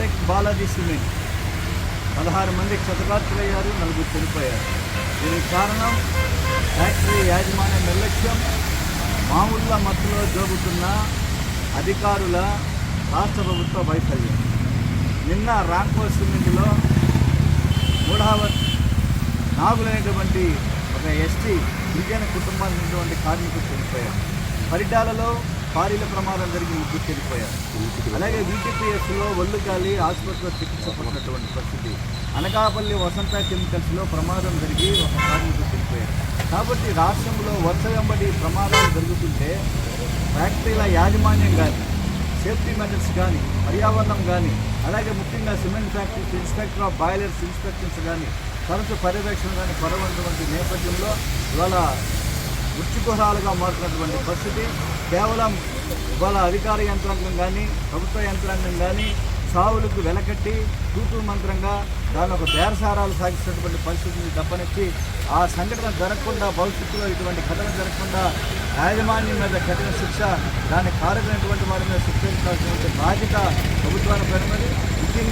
Balaji cement. పదహారు మంది క్షతగాత్రులయ్యారు నలుగురు చనిపోయారు. దీనికి కారణం ఫ్యాక్టరీ యాజమాన్య నిర్లక్ష్యం. మామూళ్ళ మత్తులో జోగుతున్న అధికారుల రాష్ట్ర ప్రభుత్వ వైఫల్యం. నిన్న రాంకో సిమెంట్లో మూడవ నాగులైనటువంటి ఒక ఎస్టీ గిరిజన కుటుంబానికి ఉన్నటువంటి కార్మికులు చనిపోయారు. పరిటాలలో భారీల ప్రమాదం జరిగి ముగ్గురు చనిపోయారు. అలాగే వీటీపీఎస్లో ఒళ్ళు గాలి ఆసుపత్రిలో చికిత్స పడినటువంటి పరిస్థితి. అనకాపల్లి వసంత కెమికల్స్లో ప్రమాదం జరిగి ఒక కార్మికుడు చనిపోయారు కాబట్టి రాష్ట్రంలో వరుస వెంబడి ప్రమాదాలు జరుగుతుంటే ఫ్యాక్టరీల యాజమాన్యం కానీ సేఫ్టీ మెజర్స్ కానీ పర్యావరణం కానీ అలాగే ముఖ్యంగా cement factories inspector of boilers inspections కానీ తరచు పర్యవేక్షణ కానీ పడవంటి నేపథ్యంలో ఇవాళ మృత్యుకుహరాలుగా మారుతున్నటువంటి పరిస్థితి. కేవలం ఇవాళ అధికార యంత్రాంగం కానీ ప్రభుత్వ యంత్రాంగం కానీ సావులకు వెలకట్టి తూతూ మంత్రంగా దాని ఒక బేరసారాలు సాగిస్తున్నటువంటి పరిస్థితిని తప్పనిచ్చి ఆ సంఘటన జరగకుండా భవిష్యత్తులో ఇటువంటి ఘటన జరగకుండా యాజమాన్యం మీద కఠిన శిక్ష దాన్ని కారణమైనటువంటి వారి మీద శిక్షించాల్సినటువంటి బాధ్యత ప్రభుత్వానికి పడినది